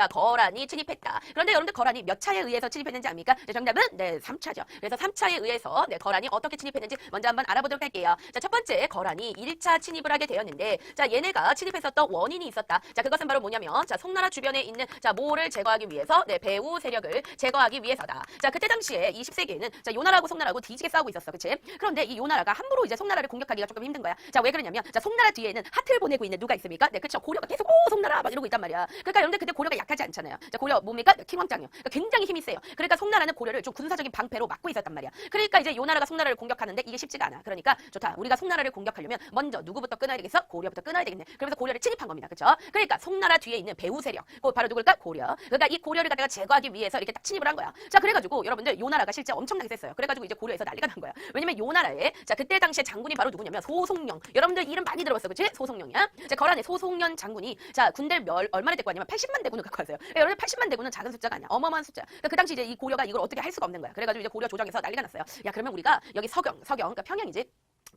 자, 거란이 침입했다. 그런데 여러분들 거란이 몇 차에 의해서 침입했는지 압니까? 자, 정답은 네, 3차죠. 그래서 3차에 의해서 네, 거란이 어떻게 침입했는지 먼저 한번 알아보도록 할게요. 자, 첫 번째 거란이 1차 침입을 하게 되었는데 자, 얘네가 침입했었던 원인이 있었다. 자, 그것은 바로 뭐냐면 자, 송나라 주변에 있는 자, 모를 제거하기 위해서 네, 배후 세력을 제거하기 위해서다. 자, 그때 당시에 20세기에는 자, 요나라하고 송나라하고 뒤지게 싸우고 있었어. 그치? 그런데 이 요나라가 함부로 이제 송나라를 공격하기가 조금 힘든 거야. 자, 왜 그러냐면 자, 송나라 뒤에는 하트를 보내고 있는 누가 있습니까? 네, 그쵸. 고려가 계속 오, 송나라 막 이러고 있단 말이야. 그러니까 여러분들 그때 고려가 약 하지 않잖아요. 자, 고려 뭡니까? 네, 킹왕짱이요. 그러니까 굉장히 힘이 세요. 그러니까 송나라는 고려를 좀 군사적인 방패로 막고 있었단 말이야. 그러니까 이제 요 나라가 송나라를 공격하는데 이게 쉽지가 않아. 그러니까 좋다. 우리가 송나라를 공격하려면 먼저 누구부터 끊어야 되겠어? 고려부터 끊어야 되겠네. 그러면서 고려를 침입한 겁니다. 그렇죠? 그러니까 송나라 뒤에 있는 배후 세력, 그 바로 누굴까? 고려. 그러니까 이 고려를 갖다가 제거하기 위해서 이렇게 딱 침입을 한 거야. 자, 그래가지고 여러분들 요 나라가 실제 엄청나게 셌어요. 그래가지고 이제 고려에서 난리가 난 거야. 왜냐면 요 나라에 자 그때 당시에 장군이 바로 누구냐면 소송령. 여러분들 이름 많이 들어봤어, 그렇지? 소송령이야. 자, 거란의 소송년 장군이 자 군대를 몇, 얼마나 데리고 왔냐면 80만 대군을 갖고 왔어요. 그러니까 여러분 80만 대군은 작은 숫자가 아니야. 어마어마한 숫자. 그러니까 그 당시 이제 이 고려가 이걸 어떻게 할 수가 없는 거야. 그래가지고 이제 고려 조정에서 난리가 났어요. 야 그러면 우리가 여기 서경, 서경, 그러니까 평양이지.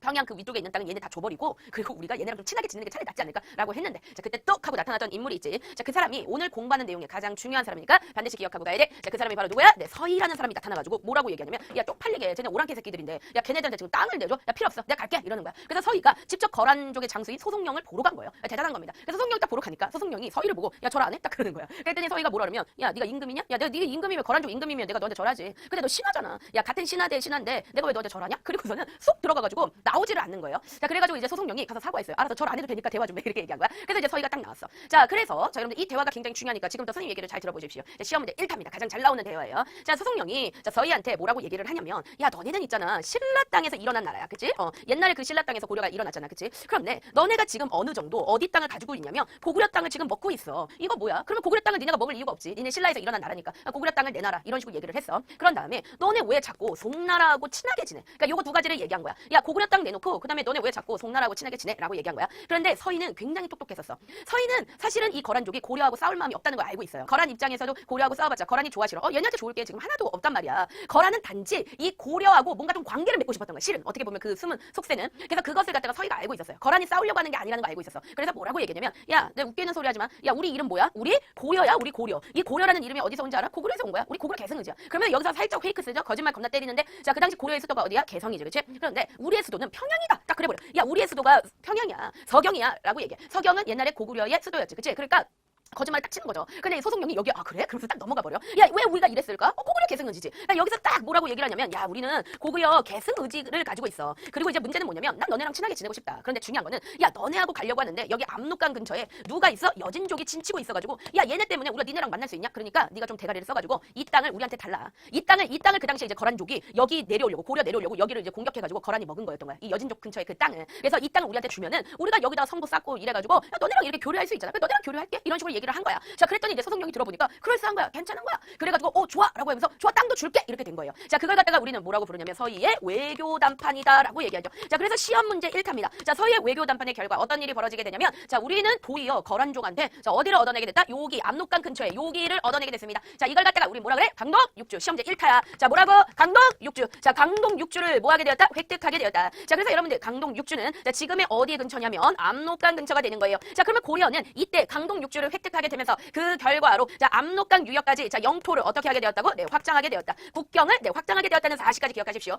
평양 그 위쪽에 있는 땅은 얘네 다 줘버리고 그리고 우리가 얘네랑 좀 친하게 지내는 게 차라리 낫지 않을까라고 했는데 자 그때 떡 하고 나타났던 인물이 있지. 자 그 사람이 오늘 공부하는 내용에 가장 중요한 사람이니까 반드시 기억하고 가야 돼자 그 사람이 바로 누구야? 네 서희라는 사람이 나타나가지고 뭐라고 얘기하냐면 야 쪽팔리게 쟤네 오랑캐 새끼들인데 야 걔네들한테 지금 땅을 내줘? 야 필요 없어. 내가 갈게. 이러는 거야. 그래서 서희가 직접 거란족의 장수인 소송령을 보러 간 거예요. 야, 대단한 겁니다. 그래서 소송령이 딱 보러 가니까 소송령이 서희를 보고 야 절안 해? 딱 그러는 거야. 그랬더니 서희가 뭐라 그러면 야 네가 임금이냐? 야 내가 네가 임금이면 거란족 임금이면 내가 너한테 절하지. 근데 너 신하잖아. 야 같은 신하 대 신하인데 내가 왜 너한테 절하냐? 그리고서는 쏙 들어가가지고 나 오지를 않는 거예요. 자 그래가지고 이제 소송령이 가서 사과했어요. 알아서 절안 해도 되니까 대화 좀 해. 이렇게 얘기한 거야. 그래서 이제 서희가 딱 나왔어. 자 그래서 자 여러분들 이 대화가 굉장히 중요하니까 지금부터 선생님 얘기를 잘 들어보십시오. 자, 시험 문제 1타입니다. 가장 잘 나오는 대화예요. 자 소송령이 자 서희한테 뭐라고 얘기를 하냐면 야 너네는 있잖아. 신라 땅에서 일어난 나라야. 그치? 어 옛날에 그 신라 땅에서 고려가 일어났잖아. 그치? 그런데 너네가 지금 어느 정도 어디 땅을 가지고 있냐면 고구려 땅을 지금 먹고 있어. 이거 뭐야? 그러면 고구려 땅을 니네가 먹을 이유가 없지. 니네 신라에서 일어난 나라니까. 아, 고구려 땅을 내놔라. 이런 식으로 얘기를 했어. 그런 다음에 너네 왜 자꾸 송나라하고 친하게 지내? 그러니까 요거 두 가지를 얘기한 거야 야 고구려 땅 내놓고 그 다음에 너네 왜 자꾸 송나라하고 친하게 지내? 라고 얘기한 거야? 그런데 서희는 굉장히 똑똑했었어. 서희는 사실은 이 거란족이 고려하고 싸울 마음이 없다는 걸 알고 있어요. 거란 입장에서도 고려하고 싸워봤자 거란이 좋아 싫어 어 얘네한테 좋을 게 지금 하나도 없단 말이야. 거란은 단지 이 고려하고 뭔가 좀 관계를 맺고 싶었던 거야 실은. 어떻게 보면 그 숨은 속세는. 그래서 그것을 갖다가 서희가 알고 있었어요. 거란이 싸우려고 하는 게 아니라는 걸 알고 있었어. 그래서 뭐라고 얘기했냐면 야 내가 웃기는 소리 하지마. 야 우리 이름 뭐야? 우리 고려야 우리 고려. 이 고려라는 이름이 어디서 온지 알아? 고구려에서 온 거야. 우리 고구려 개성이지. 그러면 여기서 살짝 페이크 쓰죠? 거짓말 겁나 때리는데? 자 그 당시 고려의 수도가 어디야? 개성이지 그치? 그런데 우리의 수도는 평양이다. 딱 그래 버려. 야 우리의 수도가 평양이야. 서경이야. 라고 얘기해. 서경은 옛날에 고구려의 수도였지. 그치? 그러니까 거짓말 딱 치는 거죠. 근데 소송령이 여기 아 그래? 그러면서 딱 넘어가 버려. 야 왜 우리가 이랬을까? 어, 고구려 계승의지지. 그러니까 여기서 딱 뭐라고 얘기를 하냐면 야 우리는 고구려 계승의지를 가지고 있어. 그리고 이제 문제는 뭐냐면 난 너네랑 친하게 지내고 싶다. 그런데 중요한 거는 야 너네하고 가려고 하는데 여기 압록강 근처에 누가 있어? 여진족이 진치고 있어가지고 야 얘네 때문에 우리가 니네랑 만날 수 있냐? 그러니까 네가 좀 대가리를 써가지고 이 땅을 우리한테 달라. 이 땅을 이 땅을 그 당시에 이제 거란족이 여기 내려오려고 고려 내려오려고 여기를 이제 공격해가지고 거란이 먹은 거였던 거야. 이 여진족 근처에 그 땅을. 그래서 이 땅을 우리한테 주면은 우리가 여기다 성부 쌓고 이래가지고 야 너네랑 이렇게 교류할 수 있잖아. 너네랑 교류할게 이런 식으로 얘기 를 한 거야. 자 그랬더니 이제 소송령이 들어보니까 그럴싸한 거야. 괜찮은 거야. 그래가지고 어 좋아 라고 하면서 좋아 땅도 줄게 이렇게 된 거예요. 자 그걸 갖다가 우리는 뭐라고 부르냐면 서희의 외교 담판이다라고 얘기하죠. 자 그래서 시험 문제 1타입니다. 자 서희의 외교 담판의 결과 어떤 일이 벌어지게 되냐면 자 우리는 도리어 거란족한테 자 어디를 얻어내게 됐다? 여기 압록강 근처에 여기를 얻어내게 됐습니다. 자 이걸 갖다가 우리 뭐라 그래? 강동 육주 시험 문제 1타야. 자 뭐라고? 강동 육주. 자 강동 육주를 뭐 하게 되었다? 획득하게 되었다. 자 그래서 여러분들 강동 육주는 자 지금의 어디 근처냐면 압록강 근처가 되는 거예요. 자 그러면 고려는 이때 강동 육주를 획득 하게 되면서 그 결과로 자 압록강 유역까지 자 영토를 어떻게 하게 되었다고? 네 확장하게 되었다. 국경을 네 확장하게 되었다는 사실까지 기억하십시오.